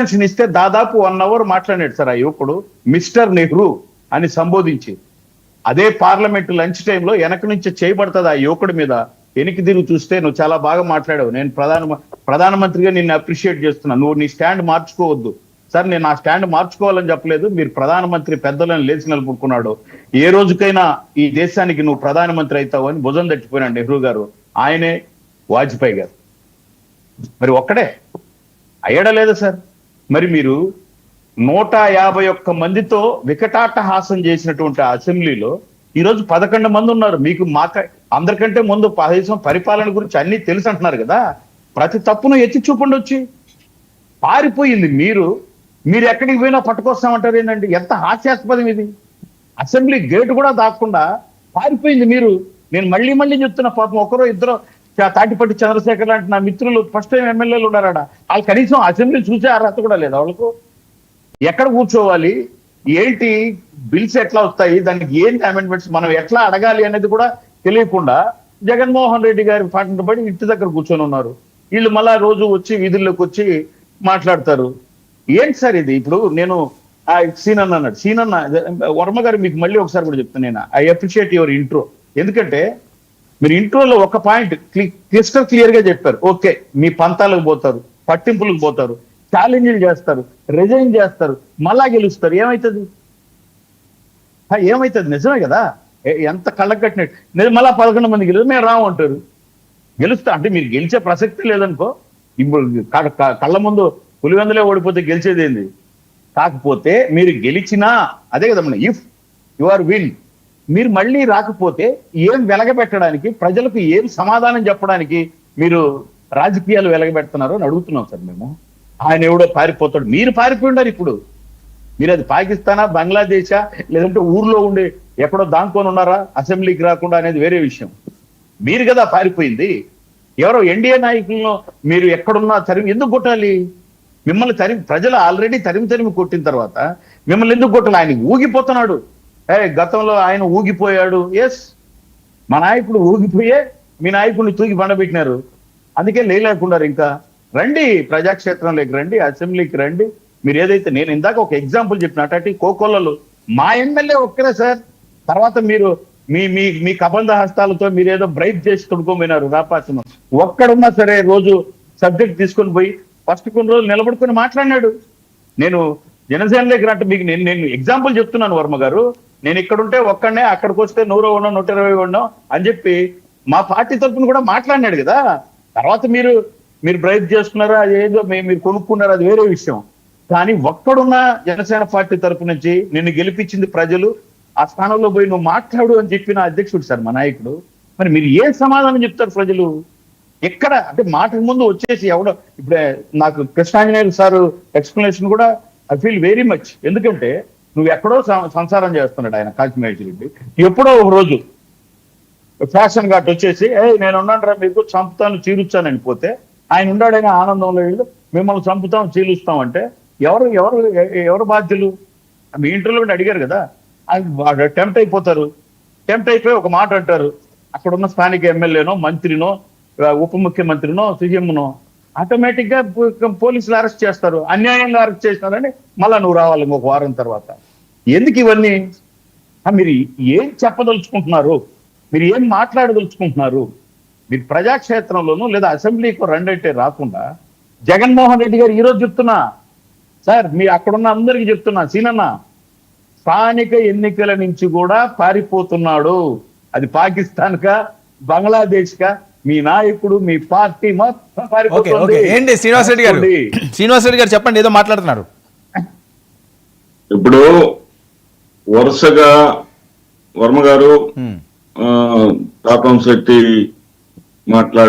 Extension ఇస్తే దాదాపు one hour మాట్లాడాడు సార్ ఆ యువకుడు మిస్టర్ నెహ్రూ అని సంబోధించి. అదే పార్లమెంట్ లంచ్ టైంలో వెనక నుంచి చేయబడుతుంది ఆ యువకుడి మీద. వెనక్కి తిరిగి చూస్తే నువ్వు చాలా బాగా మాట్లాడావు. నేను ప్రధాన ప్రధానమంత్రిగా నిన్ను అప్రిషియేట్ చేస్తున్నా. నువ్వు నీ స్టాండ్ మార్చుకోవద్దు. సార్ నేను నా స్టాండ్ మార్చుకోవాలని చెప్పలేదు. మీరు ప్రధానమంత్రి పెద్దలను లేచి నిలబడుకున్నాడు. ఏ రోజుకైనా ఈ దేశానికి నువ్వు ప్రధానమంత్రి అవుతావు అని భుజం తట్టిపోయినాడు నెహ్రూ గారు. ఆయనే వాజ్పేయి గారు. మరి ఒక్కడే? అయ్యడా లేదా సార్? మరి మీరు నూట యాభై ఒక్క మందితో వికటాట్టహాసం చేసినటువంటి అసెంబ్లీలో ఈరోజు పదకొండు మంది ఉన్నారు. మీకు మాక అందరికంటే ముందు దేశం పరిపాలన గురించి అన్ని తెలుసు అంటున్నారు కదా. ప్రతి తప్పును ఎత్తి చూపండి వచ్చి పారిపోయింది మీరు. మీరు ఎక్కడికి పోయినా పట్టుకొస్తామంటారు ఏంటండి? ఎంత హాస్యాస్పదం ఇది? అసెంబ్లీ గేట్ కూడా దాక్కుండా పారిపోయింది మీరు. నేను మళ్ళీ మళ్ళీ చెప్తున్న పాపం ఒకరో ఇద్దరు తాటిపట్టి చంద్రశేఖర్ లాంటి నా మిత్రులు ఫస్ట్ టైం ఎమ్మెల్యేలు ఉన్నారట. వాళ్ళు కనీసం అసెంబ్లీ చూసే అర్హత కూడా లేదు వాళ్ళకు. ఎక్కడ కూర్చోవాలి? ఏంటి? బిల్స్ ఎట్లా వస్తాయి? దానికి ఏంటి అమెండ్మెంట్స్ మనం ఎట్లా అడగాలి అనేది కూడా తెలియకుండా జగన్మోహన్ రెడ్డి గారి పాటను పడి ఇంటి దగ్గర కూర్చొని ఉన్నారు. వీళ్ళు మళ్ళా రోజు వచ్చి వీధుల్లోకి వచ్చి మాట్లాడతారు. ఏంటి సార్ ఇది? ఇప్పుడు నేను ఆ సీనన్న అన్నాడు. సీనన్న వర్మ గారు మీకు మళ్ళీ ఒకసారి కూడా చెప్తాను నేను. ఐ అప్రిషియేట్ యువర్ ఇంట్రో ఎందుకంటే మీరు ఇంట్రోలో ఒక పాయింట్ క్లిస్టర్ క్లియర్గా చెప్పారు. ఓకే మీ పంతాలకు పోతారు పట్టింపులకు పోతారు ఛాలెంజ్లు చేస్తారు రిజైన్ చేస్తారు మళ్ళా గెలుస్తారు. ఏమవుతుంది ఏమవుతుంది ఏమైతుంది? నిజమే కదా? ఏ- ఎంత కళ్ళకు కట్టినట్టు నిజం మళ్ళా పదకొండు మంది గెలుస్తారు మేము రాము అంటారు. గెలుస్తా అంటే మీరు గెలిచే ప్రసక్తి లేదనుకో ఇప్పుడు క- కళ్ళ ముందు పులివెందులే ఓడిపోతే గెలిచేది ఏంది? కాకపోతే మీరు గెలిచినా అదే కదా మన ఇఫ్ యు ఆర్ విన్ మీరు మళ్ళీ రాకపోతే ఏం వెలగబెట్టడానికి ప్రజలకు ఏం సమాధానం చెప్పడానికి మీరు రాజకీయాలు వెలగబెడుతున్నారో అని అడుగుతున్నాం సార్ మేము. ఆయన ఎవడో పారిపోతాడు. మీరు పారిపోయి ఇప్పుడు. మీరు అది పాకిస్తానా బంగ్లాదేశా లేదంటే ఊర్లో ఉండే ఎక్కడో దాంకొని ఉన్నారా? అసెంబ్లీకి రాకుండా అనేది వేరే విషయం. మీరు కదా పారిపోయింది. ఎవరో ఎన్డీఏ నాయకులను మీరు ఎక్కడున్నా తరిమి ఎందుకు కొట్టాలి? మిమ్మల్ని తరిమి ప్రజలు ఆల్రెడీ తరిమి తరిమి కొట్టిన తర్వాత మిమ్మల్ని ఎందుకు కొట్టాలి? ఆయన ఊగిపోతున్నాడు. గతంలో ఆయన ఊగిపోయాడు. ఎస్ మా నాయకుడు ఊగిపోయే మీ నాయకుడిని తూగి పండబెట్టినారు అందుకే లేలేకున్నారు ఇంకా. రండి ప్రజాక్షేత్రంలోకి రండి అసెంబ్లీకి రండి. మీరు ఏదైతే నేను ఇందాక ఒక ఎగ్జాంపుల్ చెప్పిన అటు కోకొల్లలు. మా ఎమ్మెల్యే ఒక్కరే సార్. తర్వాత మీరు మీ మీ మీ కబంధ హస్తాలతో మీరు ఏదో బ్రైట్ చేసి తొడుకోపోయినారు రాపాసం ఒక్కడున్నా సరే రోజు సబ్జెక్ట్ తీసుకొని పోయి ఫస్ట్ కొన్ని రోజులు నిలబడుకొని మాట్లాడినాడు. నేను జనసేనలోకి రాంటే మీకు నేను నేను ఎగ్జాంపుల్ చెప్తున్నాను వర్మ గారు. నేను ఇక్కడ ఉంటే ఒక్కడనే అక్కడికి వస్తే నూరు ఉన్నాం నూట ఇరవై ఉన్నాం అని చెప్పి మా పార్టీ తరఫున కూడా మాట్లాడినాడు కదా. తర్వాత మీరు మీరు బ్రైబ్ చేసుకున్నారా అది ఏదో మీరు కొనుక్కున్నారా అది వేరే విషయం. కానీ ఒక్కడున్న జనసేన పార్టీ తరపు నుంచి నిన్ను గెలిపించింది ప్రజలు ఆ స్థానంలో పోయి నువ్వు మాట్లాడు అని చెప్పిన అధ్యక్షుడు సార్ మా నాయకుడు. మరి మీరు ఏ సమాధానం చెప్తారు ప్రజలు? ఎక్కడ అంటే మాటకు ముందు వచ్చేసి ఎవడో ఇప్పుడే నాకు కృష్ణాంజనేయులు సార్ ఎక్స్ప్లెనేషన్ కూడా ఐ ఫీల్ వెరీ మచ్ ఎందుకంటే నువ్వు ఎక్కడో సంసారం చేస్తున్నాడు ఆయన కాశీమహేష్ రెడ్డి. ఎప్పుడో ఒక రోజు ఫ్యాషన్ ఘాట్ వచ్చేసి ఏ నేను ఉన్నాను మీకు చంపుతాను చీరుచ్చానని పోతే ఆయన ఉన్నాడని ఆనందంలో వెళ్ళి మిమ్మల్ని చంపుతాం చీలుస్తాం అంటే ఎవరు ఎవరు ఎవరు బాధ్యులు? మీ ఇంటర్లో కూడా అడిగారు కదా. టెంప్ట్ అయిపోతారు. టెంప్ట్ అయిపోయి ఒక మాట అంటారు. అక్కడ ఉన్న స్థానిక ఎమ్మెల్యేనో మంత్రినో ఉప ముఖ్యమంత్రినో సీఎంనో ఆటోమేటిక్గా పోలీసులు అరెస్ట్ చేస్తారు. అన్యాయంగా అరెస్ట్ చేసినారని మళ్ళా నువ్వు రావాలి ఇంకొక వారం తర్వాత. ఎందుకు ఇవన్నీ? మీరు ఏం చెప్పదలుచుకుంటున్నారు? మీరు ఏం మాట్లాడదలుచుకుంటున్నారు? మీరు ప్రజాక్షేత్రంలోనూ లేదా అసెంబ్లీకి రండి రాకుండా జగన్మోహన్ రెడ్డి గారు ఈరోజు చెప్తున్నా. సార్ మీ అక్కడున్న అందరికీ చెప్తున్నా. సీనన్న స్థానిక ఎన్నికల నుంచి కూడా పారిపోతున్నాడు. అది పాకిస్తాన్ బంగ్లాదేశ్ కా మీ నాయకుడు మీ పార్టీ ఏంటి శ్రీనివాస్ రెడ్డి గారు. శ్రీనివాస్ రెడ్డి గారు చెప్పండి ఏదో మాట్లాడుతున్నారు. ఇప్పుడు వరుసగా వర్మ గారు తాపం శెట్టి మాట్లాడి